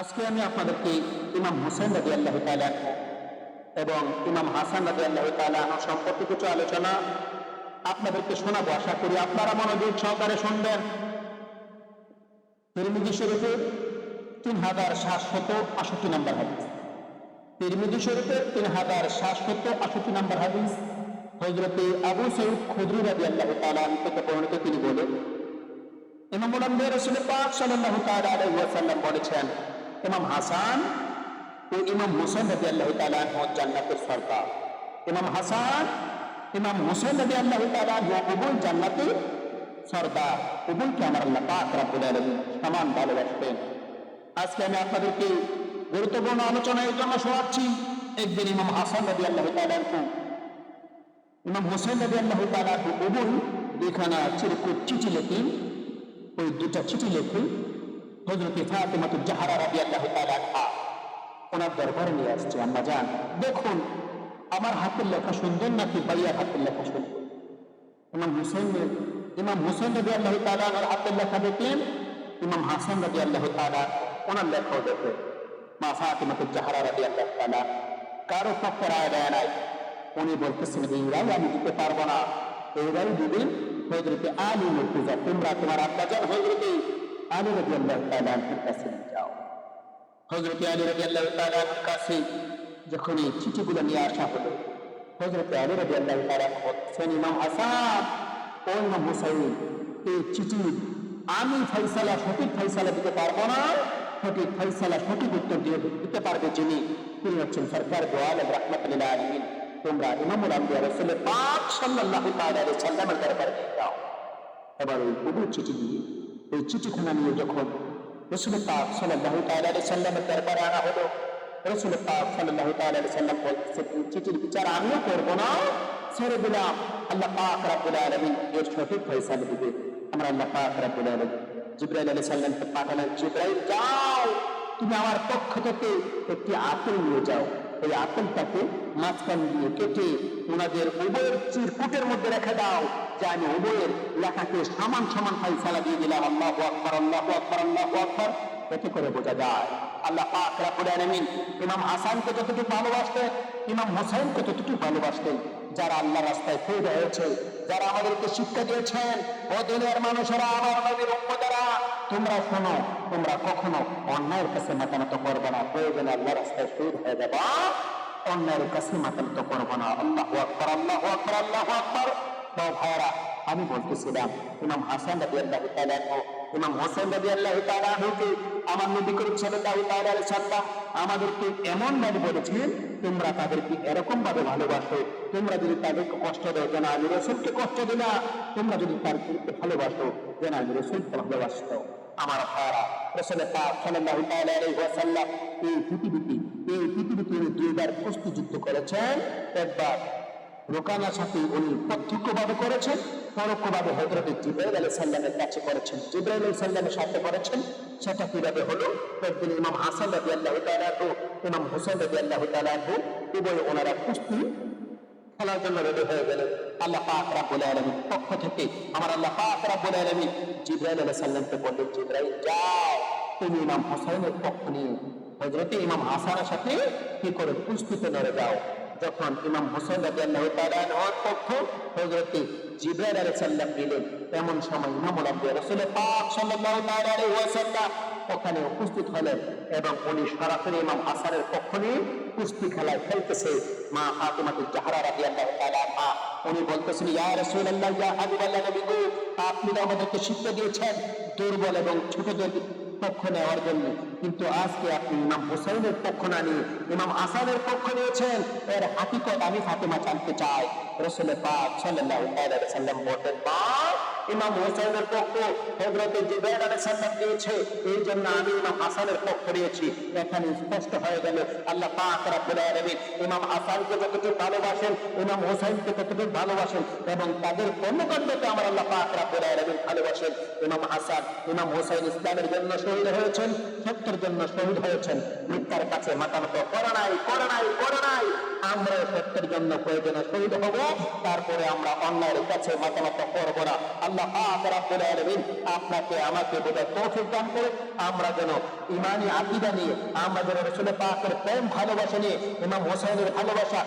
আজকে আমি আপনাদেরকে ইমাম হোসেন রাজি আল্লাহ তালা এবং ইমাম হাসান রাজি আল্লাহ তালা সম্পর্কে কিছু আলোচনা আপনাদেরকে শোনাবো, আশা করি আপনারা মনোযোগ সহকারে শুনবেন। তিরমিজি শরীফের তিন হাজার সাতশত আষট্টি নম্বর হাদিস। তিরমিজি শরীফের তিন হাজার সাতশত আষট্টি নম্বর হাদিস। হজরতে আবু সৈয়দ খুদরি রাজি আল্লাহ তালা থেকে বর্ণিত তিনি বলেন, ইমাম রসুল পাক সাল্লাল্লাহু তাআলা আলাইহি ওয়াসাল্লাম বলেছেন ইমাম হাসান ও ইমাম হোসেন তাআলা আনহু জান্নাতের সরকার। ইমাম হাসান, ইমাম হোসেন তাআলা আনহু উভয় জান্নাতের সরদার। উভয়কে আমার আল্লাহ পাক আলামিন সমান ভালোবাসতেন। আজকে আমি আপনাদেরকে গুরুত্বপূর্ণ আলোচনা এই জন্য শোনাচ্ছি একদিন ইমাম হাসান তাআলা আনহু, ইমাম হোসেন তাআলা আনহু উভয় দুইখানা চিরকুট চিঠি লেখেন। ওই দুটা চিঠি লেখে হজরত ফাতেমাতুল জাহারা তাআলা আনহা, ওনার দরবারে নিয়ে আসছে, আম্মা জান, দেখুন, আমার হাতের লেখা সুন্দর নাকি বাইয়ার হাতের লেখা সুন্দর ইমাম হুসেন ইমাম হুসেন রাদিয়াল্লাহু তাআলা ওনার হাতের লেখা দেখলেন, ইমাম হাসান রাদিয়াল্লাহু তাআলা ওনার লেখাও দেখলেন মা ফাতেমাতুল জাহারা রাদিয়াল্লাহু তাআলা, কারও পক্ষে রায় দেয় নাই। উনি বলতেছেন, এই রায় আমি দিতে পারব না। এই রায় দিবেন হজরতে আলী মুর্তুজা তোমরা, তোমার আব্বা যান হজরতে আলী রাদিয়াল্লাহু তাআলা আনহুর কাছে যাও। হজরতে আলী রাদিয়াল্লাহু তাআলা আনহুর কাছে যখন এই চিঠিগুলো নিয়ে আসা হলো হজরতে আলী রাদিয়াল্লাহু তাআলা আনহু বলছেন, ইমাম হাসান, ও হুসাইন, এই চিঠি আমি ফয়সালা, সঠিক ফয়সালা দিতে পারব না। সঠিক ফয়সালা, সঠিক উত্তর দিয়ে দিতে পারবে যিনি, তিনি হচ্ছেন সরকার গোয়াল আলমিন। তোমরা ইমামুল রসুলের যাও। এবার ওই চিঠি দিয়ে ওই চিঠিখানা নিয়ে যখন রসুল পাক সাল্লাল্লাহু তাআলা আলাইহি সাল্লামের দরবারে আনা হলো, রসুল পাক সাল্লাল্লাহু তাআলা আলাইহি সাল্লাম এই চিঠির বিচার আমিও করব না, ছেড়ে দিলাম। আল্লাহ পাক রাব্বুল আলামিন এর সঠিক ফয়সালা দিবে। আমরা আল্লাহ পাক রাব্বুল আলামিন জিব্রাইল আলাইহিস সালামকে পাঠালেন জিব্রাইল, যাও। তুমি আমার পক্ষ থেকে একটি আপেল নিয়ে যাও। ওই আপেলটাকে মাঝখান দিয়ে কেটে ওনাদের উভয়ের চিরকুটের মধ্যে রেখে দাও। যে আমি উভয়ের লেখাকে সমান সমান ফাইসালা দিয়ে দিলাম। আল্লাহ আকবর আল্লাহ আকবর আল্লাহ আকবর। এতে করে বোঝা যায়, আল্লাহ পাক রাব্বুল আলামিন ইমাম হাসানকে যতটুকু ভালোবাসতেন, ইমাম হোসেনকে ততটুকু ভালোবাসতেন, যারা আল্লাহ রাস্তায় ফের হয়েছে যারা আমাদেরকে শিক্ষা দিয়েছেন, ও দুনিয়ার মানুষেরা, আমার নবীর উম্মতেরা তোমরা শোনো, তোমরা কখনো অন্যায়ের কাছে মাতানত করবে না। প্রয়োজনে আল্লাহ রাস্তায় ফের হয়ে যাবা। অন্যায়ের কাছে মাতানত করব না। আল্লাহ আকবর আল্লাহ আকবর আল্লাহ আকবর। ভাইরা আমি বলতেছিলাম, ইমাম হাসান রাবি আল্লাহ তালাহ ইমাম হোসেন রাবি আল্লাহ তালাহকে আমার নবী করিম সাল্লাহ তাআলা সাল্লাম আমাদেরকে এমন ভাবে বলেছেন তোমরা তাদেরকে এরকম ভাবে ভালোবাসো। তোমরা যদি তাদেরকে কষ্ট দাও, যেন আমি রসুলকে কষ্ট দিলা তোমরা যদি তাদেরকে ভালোবাসো, যেন আমি রসুলকে ভালোবাসত আমার ভাইরা রসুলের পাক সাল্লাল্লাহু তাআলা আলাইহি ওয়াসাল্লাম এই পৃথিবীতে এই পৃথিবীতে উনি দুইবার কুস্তি যুদ্ধ করেছেন। একবার রোকানার সাথে উনি প্রত্যক্ষভাবে করেছেন, পরোক্ষভাবে হজরত জিব্রাইল আলাইহিস সাল্লামের কাছে করেছেন। জিব্রাইল আলাইহিস সাল্লামের সাথে করেছেন, সেটা কীভাবে হলো? একদিন ইমাম হাসান রাদিয়াল্লাহু তাআলা আনহু, ইমাম হোসেন রাদিয়াল্লাহু তাআলা আনহু, উভয় ওনারা কুস্তি খেলার জন্য রেডি হয়ে গেলেন। আল্লাহ পাক রাব্বুল আলামিন পক্ষ থেকে আমার আল্লাহ পাক রাব্বুল আলামিন জিব্রাইল আলাইহিস সাল্লামকে বললেন, জিব্রাইল, যাও। তুমি ইমাম হোসেনের পক্ষ নিয়ে হযরতে ইমাম হাসানের সাথে কি করে কুস্তিতে লড়ে যাও? যখন ইমাম হোসেন তাআলা আনহুর পক্ষ হযরতে জিব্রাইল আলাইহিস সাল্লাম সময় পাক তাআলা ওয়াসাল্লাম ওখানে উপস্থিত হলেন এবং উনি সরাসরি ইমাম হাসানের পক্ষ নিয়ে কুস্তি খেলায় খেলতেছে। মা ফাতিমাতুল জাহরা রাদিয়াল্লাহু তাআলা আনহা, উনি বলতেছেন, ইয়া রাসূলুল্লাহ, ইয়া হাবিবাল্লাহ নবী আপনি আমাদেরকে শিক্ষা দিয়েছেন দুর্বল এবং ছোটদের পক্ষ নেওয়ার জন্য। কিন্তু আজকে আপনি ইমাম হুসাইনের পক্ষ না নিয়ে ইমাম আসানের পক্ষ নিয়েছেন, এর হাকিকত আমি ফাতেমা জানতে চাই। রসুলের পাক সাল্লাহ সাল্লাম বলতেন, মা ইমাম হুসাইনের পক্ষ হযরতে জিবরাইল আলাইহিস সালাম দিয়েছে। এই জন্য আমি ইমাম হাসানের পক্ষ নিয়েছি এখানে স্পষ্ট হয়ে গেল, আল্লাহ পাক রাব্বুল আলামিন ইমাম হাসানকে যতটুকু ভালোবাসেন, ইমাম হুসাইনকে ততটুকু ভালোবাসেন এবং তাদের কর্মকাণ্ডকে আমার আল্লাহ পাক রাব্বুল আলামিন ভালোবাসেন। ইমাম হাসান, ইমাম হুসাইন ইসলামের জন্য শহীদ হয়েছেন, সত্যের জন্য শহীদ হয়েছেন। মিথ্যার কাছে মাতামত, করে নাই করে নাই করে নাই। আমরা সত্যের জন্য প্রয়োজনে শহীদ হব, তারপরে আমরা অন্যায়ের কাছে মাতামত করব না। আল্লাহ পাক আলামিন আপনাকে আমাকে বোঝার তৌফিক দান করে, আমরা যেন ইমানি আকিদা নিয়ে, আমরা যেন রসুল পাকের প্রেম ভালোবাসা নিয়ে, ইমাম হোসেনের ভালোবাসা